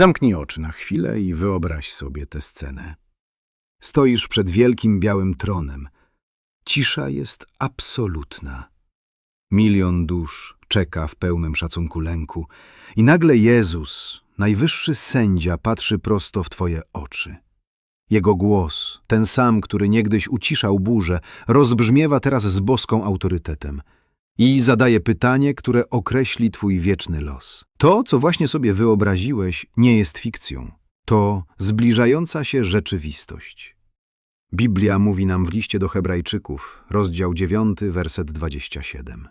Zamknij oczy na chwilę i wyobraź sobie tę scenę. Stoisz przed wielkim białym tronem. Cisza jest absolutna. Milion dusz czeka w pełnym szacunku lęku i nagle Jezus, najwyższy sędzia, patrzy prosto w twoje oczy. Jego głos, ten sam, który niegdyś uciszał burzę, rozbrzmiewa teraz z boską autorytetem i zadaje pytanie, które określi twój wieczny los. To, co właśnie sobie wyobraziłeś, nie jest fikcją. To zbliżająca się rzeczywistość. Biblia mówi nam w liście do Hebrajczyków, rozdział 9, werset 27.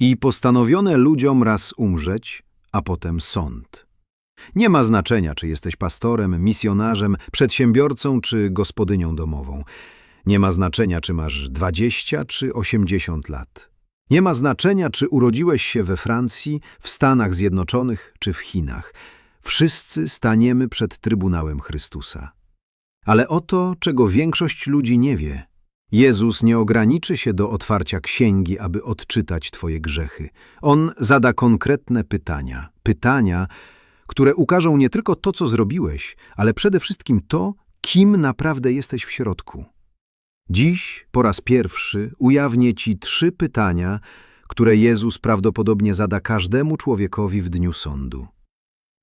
I postanowione ludziom raz umrzeć, a potem sąd. Nie ma znaczenia, czy jesteś pastorem, misjonarzem, przedsiębiorcą czy gospodynią domową. Nie ma znaczenia, czy masz 20 czy 80 lat. Nie ma znaczenia, czy urodziłeś się we Francji, w Stanach Zjednoczonych czy w Chinach. Wszyscy staniemy przed Trybunałem Chrystusa. Ale oto, czego większość ludzi nie wie. Jezus nie ograniczy się do otwarcia księgi, aby odczytać Twoje grzechy. On zada konkretne pytania. Pytania, które ukażą nie tylko to, co zrobiłeś, ale przede wszystkim to, kim naprawdę jesteś w środku. Dziś po raz pierwszy ujawnię Ci trzy pytania, które Jezus prawdopodobnie zada każdemu człowiekowi w dniu sądu.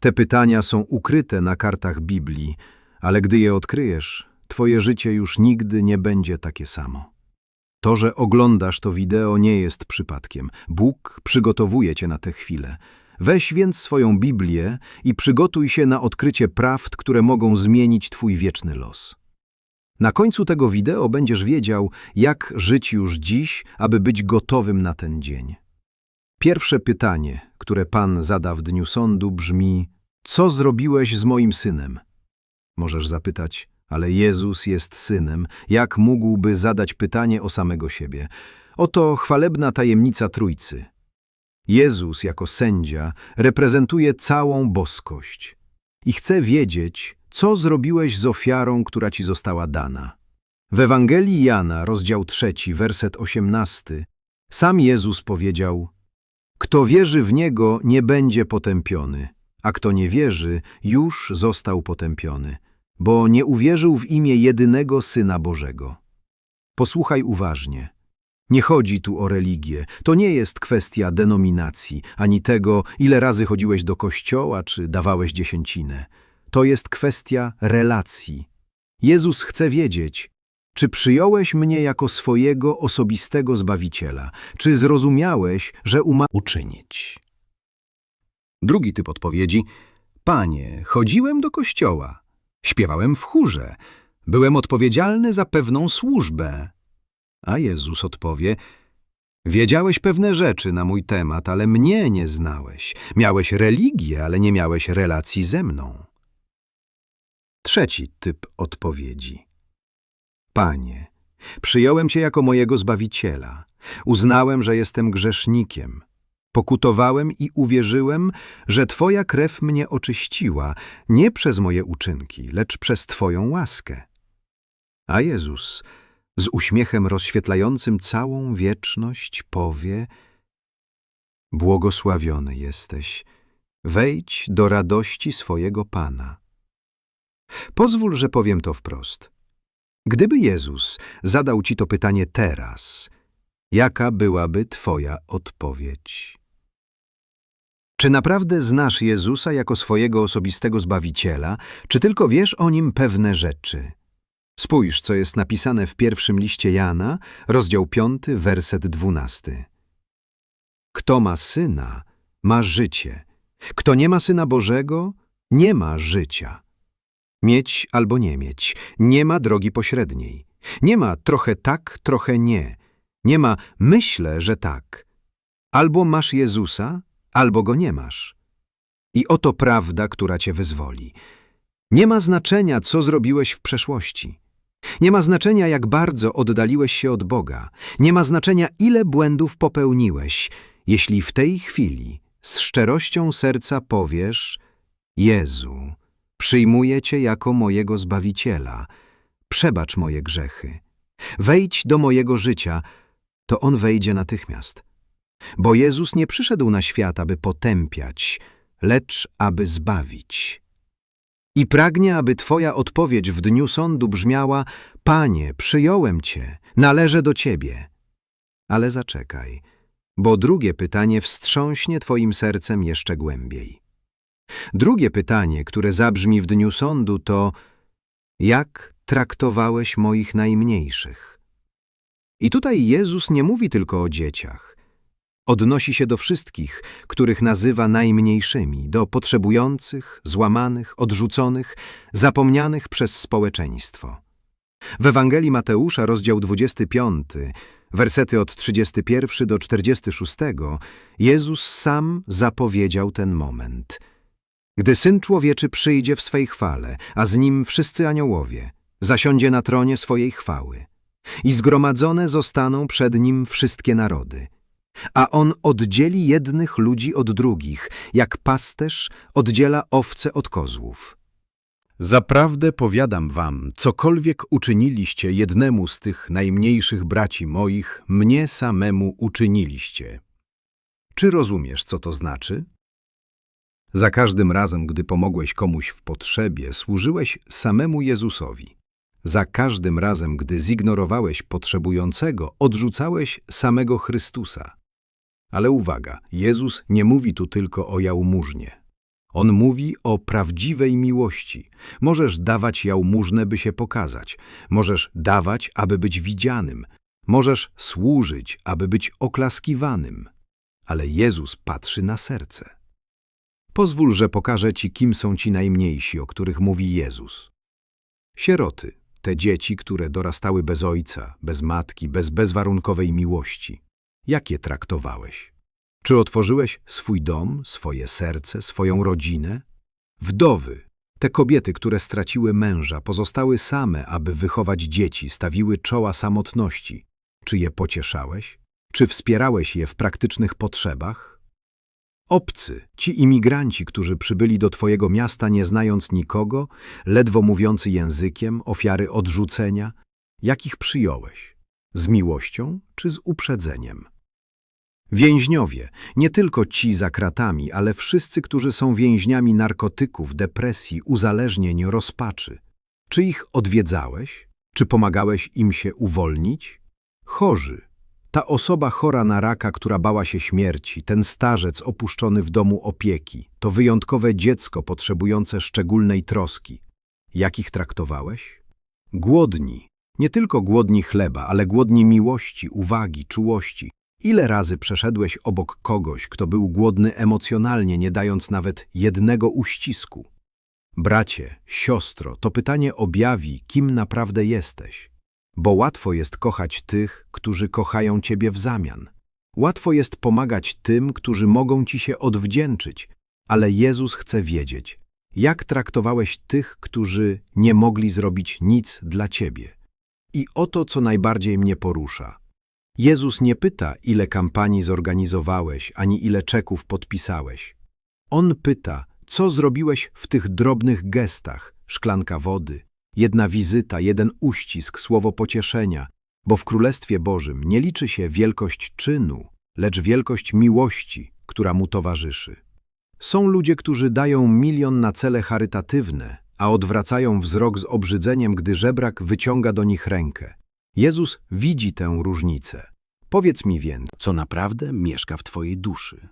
Te pytania są ukryte na kartach Biblii, ale gdy je odkryjesz, Twoje życie już nigdy nie będzie takie samo. To, że oglądasz to wideo nie jest przypadkiem. Bóg przygotowuje Cię na tę chwilę. Weź więc swoją Biblię i przygotuj się na odkrycie prawd, które mogą zmienić Twój wieczny los. Na końcu tego wideo będziesz wiedział, jak żyć już dziś, aby być gotowym na ten dzień. Pierwsze pytanie, które Pan zada w dniu sądu, brzmi: Co zrobiłeś z moim synem? Możesz zapytać, ale Jezus jest synem, jak mógłby zadać pytanie o samego siebie? Oto chwalebna tajemnica Trójcy. Jezus jako sędzia reprezentuje całą boskość i chce wiedzieć, co zrobiłeś z ofiarą, która ci została dana. W Ewangelii Jana, rozdział 3, werset 18, sam Jezus powiedział: Kto wierzy w Niego, nie będzie potępiony, a kto nie wierzy, już został potępiony, bo nie uwierzył w imię jedynego Syna Bożego. Posłuchaj uważnie. Nie chodzi tu o religię. To nie jest kwestia denominacji, ani tego, ile razy chodziłeś do kościoła, czy dawałeś dziesięcinę. To jest kwestia relacji. Jezus chce wiedzieć, czy przyjąłeś mnie jako swojego osobistego Zbawiciela, czy zrozumiałeś, że uma uczynić. Drugi typ odpowiedzi. Panie, chodziłem do kościoła, śpiewałem w chórze, byłem odpowiedzialny za pewną służbę. A Jezus odpowie, wiedziałeś pewne rzeczy na mój temat, ale mnie nie znałeś. Miałeś religię, ale nie miałeś relacji ze mną. Trzeci typ odpowiedzi. Panie, przyjąłem Cię jako mojego Zbawiciela. Uznałem, że jestem grzesznikiem. Pokutowałem i uwierzyłem, że Twoja krew mnie oczyściła, nie przez moje uczynki, lecz przez Twoją łaskę. A Jezus z uśmiechem rozświetlającym całą wieczność powie Błogosławiony jesteś, wejdź do radości swojego Pana. Pozwól, że powiem to wprost. Gdyby Jezus zadał ci to pytanie teraz, jaka byłaby twoja odpowiedź? Czy naprawdę znasz Jezusa jako swojego osobistego Zbawiciela, czy tylko wiesz o Nim pewne rzeczy? Spójrz, co jest napisane w pierwszym liście Jana, rozdział 5, werset 12. Kto ma Syna, ma życie. Kto nie ma Syna Bożego, nie ma życia. Mieć albo nie mieć. Nie ma drogi pośredniej. Nie ma trochę tak, trochę nie. Nie ma myślę, że tak. Albo masz Jezusa, albo go nie masz. I oto prawda, która cię wyzwoli. Nie ma znaczenia, co zrobiłeś w przeszłości. Nie ma znaczenia, jak bardzo oddaliłeś się od Boga. Nie ma znaczenia, ile błędów popełniłeś, jeśli w tej chwili z szczerością serca powiesz Jezu, Przyjmuję Cię jako mojego Zbawiciela. Przebacz moje grzechy. Wejdź do mojego życia, to On wejdzie natychmiast. Bo Jezus nie przyszedł na świat, aby potępiać, lecz aby zbawić. I pragnie, aby Twoja odpowiedź w dniu sądu brzmiała: Panie, przyjąłem Cię, należę do Ciebie. Ale zaczekaj, bo drugie pytanie wstrząśnie Twoim sercem jeszcze głębiej. Drugie pytanie, które zabrzmi w dniu sądu, to: Jak traktowałeś moich najmniejszych? I tutaj Jezus nie mówi tylko o dzieciach. Odnosi się do wszystkich, których nazywa najmniejszymi, do potrzebujących, złamanych, odrzuconych, zapomnianych przez społeczeństwo. W Ewangelii Mateusza, rozdział 25, wersety od 31 do 46, Jezus sam zapowiedział ten moment. Gdy Syn Człowieczy przyjdzie w swej chwale, a z Nim wszyscy aniołowie, zasiądzie na tronie swojej chwały i zgromadzone zostaną przed Nim wszystkie narody – a on oddzieli jednych ludzi od drugich, jak pasterz oddziela owce od kozłów. Zaprawdę powiadam wam, cokolwiek uczyniliście jednemu z tych najmniejszych braci moich, mnie samemu uczyniliście. Czy rozumiesz, co to znaczy? Za każdym razem, gdy pomogłeś komuś w potrzebie, służyłeś samemu Jezusowi. Za każdym razem, gdy zignorowałeś potrzebującego, odrzucałeś samego Chrystusa. Ale uwaga, Jezus nie mówi tu tylko o jałmużnie. On mówi o prawdziwej miłości. Możesz dawać jałmużnę, by się pokazać. Możesz dawać, aby być widzianym. Możesz służyć, aby być oklaskiwanym. Ale Jezus patrzy na serce. Pozwól, że pokażę Ci, kim są ci najmniejsi, o których mówi Jezus. Sieroty, te dzieci, które dorastały bez ojca, bez matki, bez bezwarunkowej miłości. Jak je traktowałeś? Czy otworzyłeś swój dom, swoje serce, swoją rodzinę? Wdowy, te kobiety, które straciły męża, pozostały same, aby wychować dzieci, stawiły czoła samotności. Czy je pocieszałeś? Czy wspierałeś je w praktycznych potrzebach? Obcy, ci imigranci, którzy przybyli do Twojego miasta nie znając nikogo, ledwo mówiący językiem, ofiary odrzucenia, jak ich przyjąłeś? Z miłością czy z uprzedzeniem? Więźniowie, nie tylko ci za kratami, ale wszyscy, którzy są więźniami narkotyków, depresji, uzależnień, rozpaczy. Czy ich odwiedzałeś? Czy pomagałeś im się uwolnić? Chorzy. Ta osoba chora na raka, która bała się śmierci, ten starzec opuszczony w domu opieki, to wyjątkowe dziecko potrzebujące szczególnej troski. Jak ich traktowałeś? Głodni. Nie tylko głodni chleba, ale głodni miłości, uwagi, czułości, Ile razy przeszedłeś obok kogoś, kto był głodny emocjonalnie, nie dając nawet jednego uścisku? Bracie, siostro, to pytanie objawi, kim naprawdę jesteś. Bo łatwo jest kochać tych, którzy kochają ciebie w zamian. Łatwo jest pomagać tym, którzy mogą ci się odwdzięczyć, ale Jezus chce wiedzieć, jak traktowałeś tych, którzy nie mogli zrobić nic dla ciebie. I oto, co najbardziej mnie porusza. Jezus nie pyta, ile kampanii zorganizowałeś, ani ile czeków podpisałeś. On pyta, co zrobiłeś w tych drobnych gestach, szklanka wody, jedna wizyta, jeden uścisk, słowo pocieszenia, bo w Królestwie Bożym nie liczy się wielkość czynu, lecz wielkość miłości, która mu towarzyszy. Są ludzie, którzy dają milion na cele charytatywne, a odwracają wzrok z obrzydzeniem, gdy żebrak wyciąga do nich rękę. Jezus widzi tę różnicę. Powiedz mi więc, co naprawdę mieszka w Twojej duszy.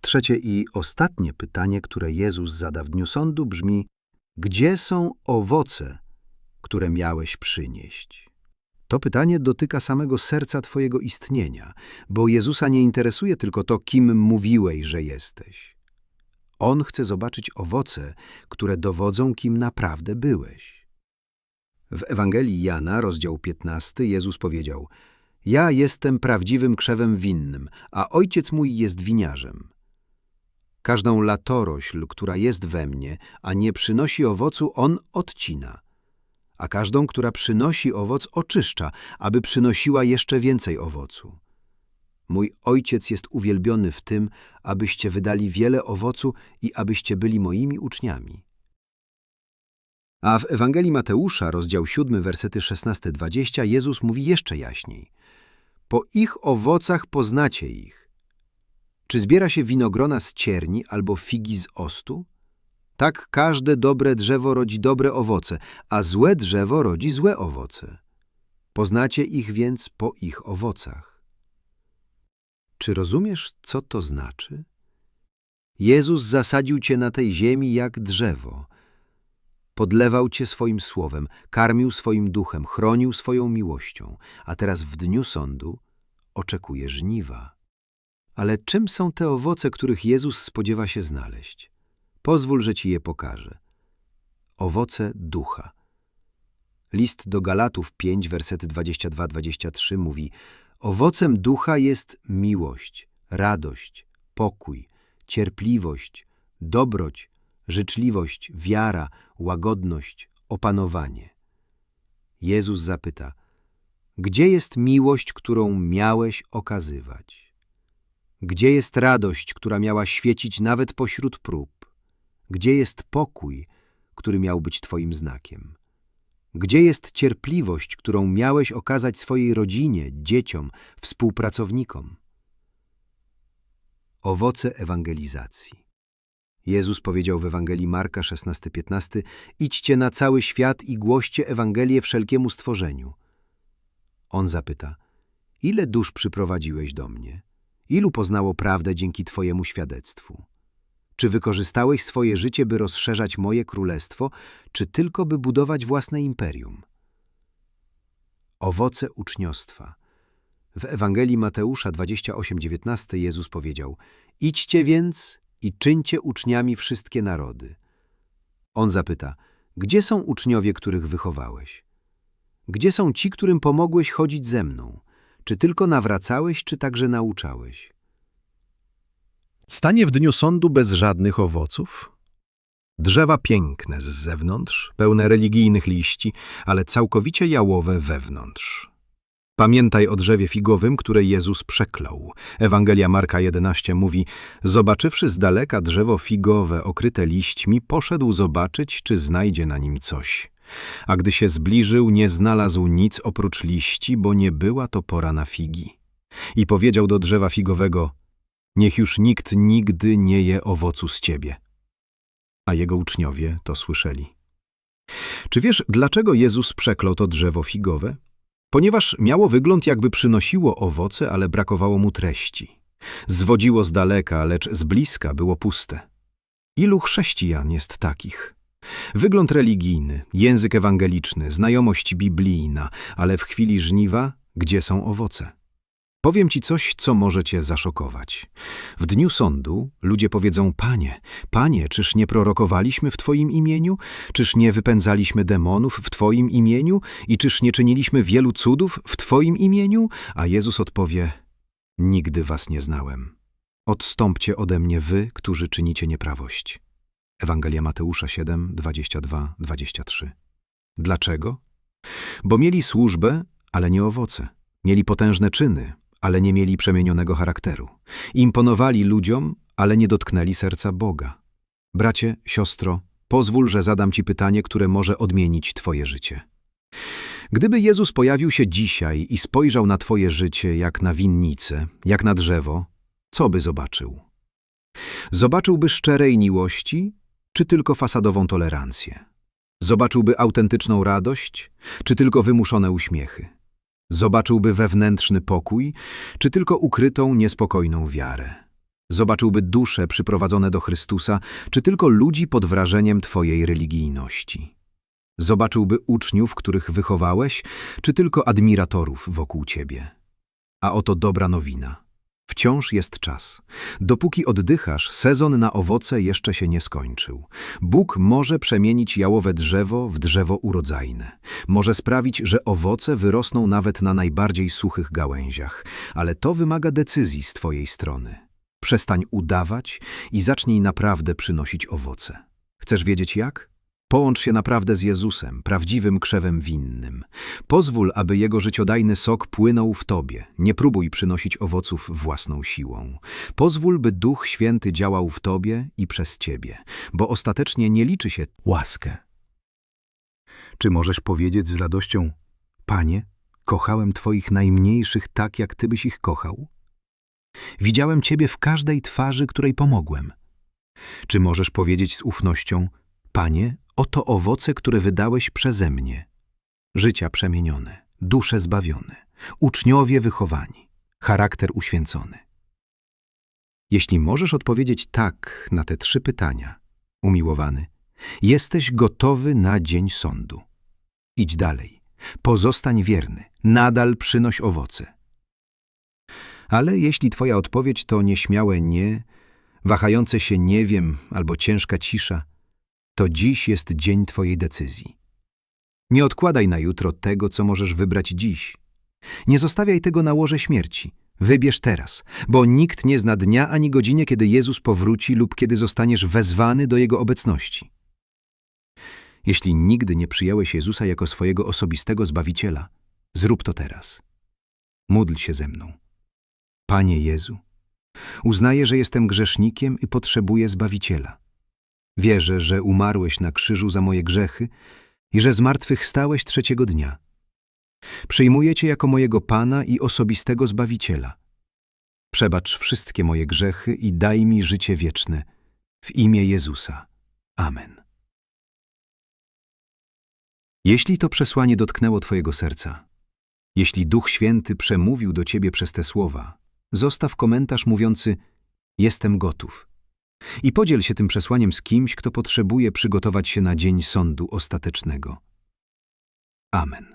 Trzecie i ostatnie pytanie, które Jezus zada w dniu sądu, brzmi: Gdzie są owoce, które miałeś przynieść? To pytanie dotyka samego serca Twojego istnienia, bo Jezusa nie interesuje tylko to, kim mówiłeś, że jesteś. On chce zobaczyć owoce, które dowodzą, kim naprawdę byłeś. W Ewangelii Jana, rozdział 15, Jezus powiedział Ja jestem prawdziwym krzewem winnym, a ojciec mój jest winiarzem. Każdą latorośl, która jest we mnie, a nie przynosi owocu, on odcina. A każdą, która przynosi owoc, oczyszcza, aby przynosiła jeszcze więcej owocu. Mój ojciec jest uwielbiony w tym, abyście wydali wiele owocu i abyście byli moimi uczniami. A w Ewangelii Mateusza, rozdział 7, wersety 16-20, Jezus mówi jeszcze jaśniej. Po ich owocach poznacie ich. Czy zbiera się winogrona z cierni albo figi z ostu? Tak każde dobre drzewo rodzi dobre owoce, a złe drzewo rodzi złe owoce. Poznacie ich więc po ich owocach. Czy rozumiesz, co to znaczy? Jezus zasadził cię na tej ziemi jak drzewo. Podlewał cię swoim słowem, karmił swoim duchem, chronił swoją miłością, a teraz w dniu sądu oczekuje żniwa. Ale czym są te owoce, których Jezus spodziewa się znaleźć? Pozwól, że ci je pokażę. Owoce ducha. List do Galatów 5, wersety 22-23 mówi Owocem ducha jest miłość, radość, pokój, cierpliwość, dobroć, życzliwość, wiara, łagodność, opanowanie. Jezus zapyta, gdzie jest miłość, którą miałeś okazywać? Gdzie jest radość, która miała świecić nawet pośród prób? Gdzie jest pokój, który miał być Twoim znakiem? Gdzie jest cierpliwość, którą miałeś okazać swojej rodzinie, dzieciom, współpracownikom? Owoce ewangelizacji. Jezus powiedział w Ewangelii Marka 16:15: Idźcie na cały świat i głoście Ewangelię wszelkiemu stworzeniu. On zapyta: Ile dusz przyprowadziłeś do mnie? Ilu poznało prawdę dzięki Twojemu świadectwu? Czy wykorzystałeś swoje życie, by rozszerzać moje królestwo, czy tylko by budować własne imperium? Owoce uczniostwa. W Ewangelii Mateusza 28:19 Jezus powiedział: Idźcie więc i czyńcie uczniami wszystkie narody. On zapyta: Gdzie są uczniowie, których wychowałeś? Gdzie są ci, którym pomogłeś chodzić ze mną? Czy tylko nawracałeś, czy także nauczałeś? Stanie w dniu sądu bez żadnych owoców? Drzewa piękne z zewnątrz, pełne religijnych liści, ale całkowicie jałowe wewnątrz. Pamiętaj o drzewie figowym, które Jezus przeklął. Ewangelia Marka 11 mówi: Zobaczywszy z daleka drzewo figowe okryte liśćmi, poszedł zobaczyć, czy znajdzie na nim coś. A gdy się zbliżył, nie znalazł nic oprócz liści, bo nie była to pora na figi. I powiedział do drzewa figowego: Niech już nikt nigdy nie je owocu z ciebie. A jego uczniowie to słyszeli. Czy wiesz, dlaczego Jezus przeklął to drzewo figowe? Ponieważ miało wygląd, jakby przynosiło owoce, ale brakowało mu treści. Zwodziło z daleka, lecz z bliska było puste. Ilu chrześcijan jest takich? Wygląd religijny, język ewangeliczny, znajomość biblijna, ale w chwili żniwa, gdzie są owoce? Powiem ci coś, co może cię zaszokować. W dniu sądu ludzie powiedzą: Panie, Panie, czyż nie prorokowaliśmy w Twoim imieniu? Czyż nie wypędzaliśmy demonów w Twoim imieniu? I czyż nie czyniliśmy wielu cudów w Twoim imieniu? A Jezus odpowie: Nigdy was nie znałem. Odstąpcie ode mnie wy, którzy czynicie nieprawość. Ewangelia Mateusza 7, 22, 23. Dlaczego? Bo mieli służbę, ale nie owoce. Mieli potężne czyny, ale nie mieli przemienionego charakteru. Imponowali ludziom, ale nie dotknęli serca Boga. Bracie, siostro, pozwól, że zadam ci pytanie, które może odmienić twoje życie. Gdyby Jezus pojawił się dzisiaj i spojrzał na twoje życie jak na winnicę, jak na drzewo, co by zobaczył? Zobaczyłby szczerej miłości, czy tylko fasadową tolerancję? Zobaczyłby autentyczną radość, czy tylko wymuszone uśmiechy? Zobaczyłby wewnętrzny pokój, czy tylko ukrytą, niespokojną wiarę? Zobaczyłby dusze przyprowadzone do Chrystusa, czy tylko ludzi pod wrażeniem Twojej religijności? Zobaczyłby uczniów, których wychowałeś, czy tylko admiratorów wokół Ciebie? A oto dobra nowina. Wciąż jest czas. Dopóki oddychasz, sezon na owoce jeszcze się nie skończył. Bóg może przemienić jałowe drzewo w drzewo urodzajne. Może sprawić, że owoce wyrosną nawet na najbardziej suchych gałęziach. Ale to wymaga decyzji z Twojej strony. Przestań udawać i zacznij naprawdę przynosić owoce. Chcesz wiedzieć jak? Połącz się naprawdę z Jezusem, prawdziwym krzewem winnym. Pozwól, aby Jego życiodajny sok płynął w Tobie. Nie próbuj przynosić owoców własną siłą. Pozwól, by Duch Święty działał w Tobie i przez Ciebie, bo ostatecznie nie liczy się łaskę. Czy możesz powiedzieć z radością, Panie, kochałem Twoich najmniejszych tak, jak Ty byś ich kochał? Widziałem Ciebie w każdej twarzy, której pomogłem. Czy możesz powiedzieć z ufnością, Panie, oto owoce, które wydałeś przeze mnie. Życia przemienione, dusze zbawione, uczniowie wychowani, charakter uświęcony. Jeśli możesz odpowiedzieć tak na te trzy pytania, umiłowany, jesteś gotowy na dzień sądu. Idź dalej, pozostań wierny, nadal przynoś owoce. Ale jeśli twoja odpowiedź to nieśmiałe nie, wahające się nie wiem albo ciężka cisza, to dziś jest dzień twojej decyzji. Nie odkładaj na jutro tego, co możesz wybrać dziś. Nie zostawiaj tego na łoże śmierci. Wybierz teraz, bo nikt nie zna dnia ani godziny, kiedy Jezus powróci lub kiedy zostaniesz wezwany do Jego obecności. Jeśli nigdy nie przyjąłeś Jezusa jako swojego osobistego Zbawiciela, zrób to teraz. Módl się ze mną. Panie Jezu, uznaję, że jestem grzesznikiem i potrzebuję Zbawiciela. Wierzę, że umarłeś na krzyżu za moje grzechy i że zmartwychwstałeś trzeciego dnia. Przyjmuję Cię jako mojego Pana i osobistego Zbawiciela. Przebacz wszystkie moje grzechy i daj mi życie wieczne. W imię Jezusa. Amen. Jeśli to przesłanie dotknęło Twojego serca, jeśli Duch Święty przemówił do Ciebie przez te słowa, zostaw komentarz mówiący Jestem gotów. I podziel się tym przesłaniem z kimś, kto potrzebuje przygotować się na dzień sądu ostatecznego. Amen.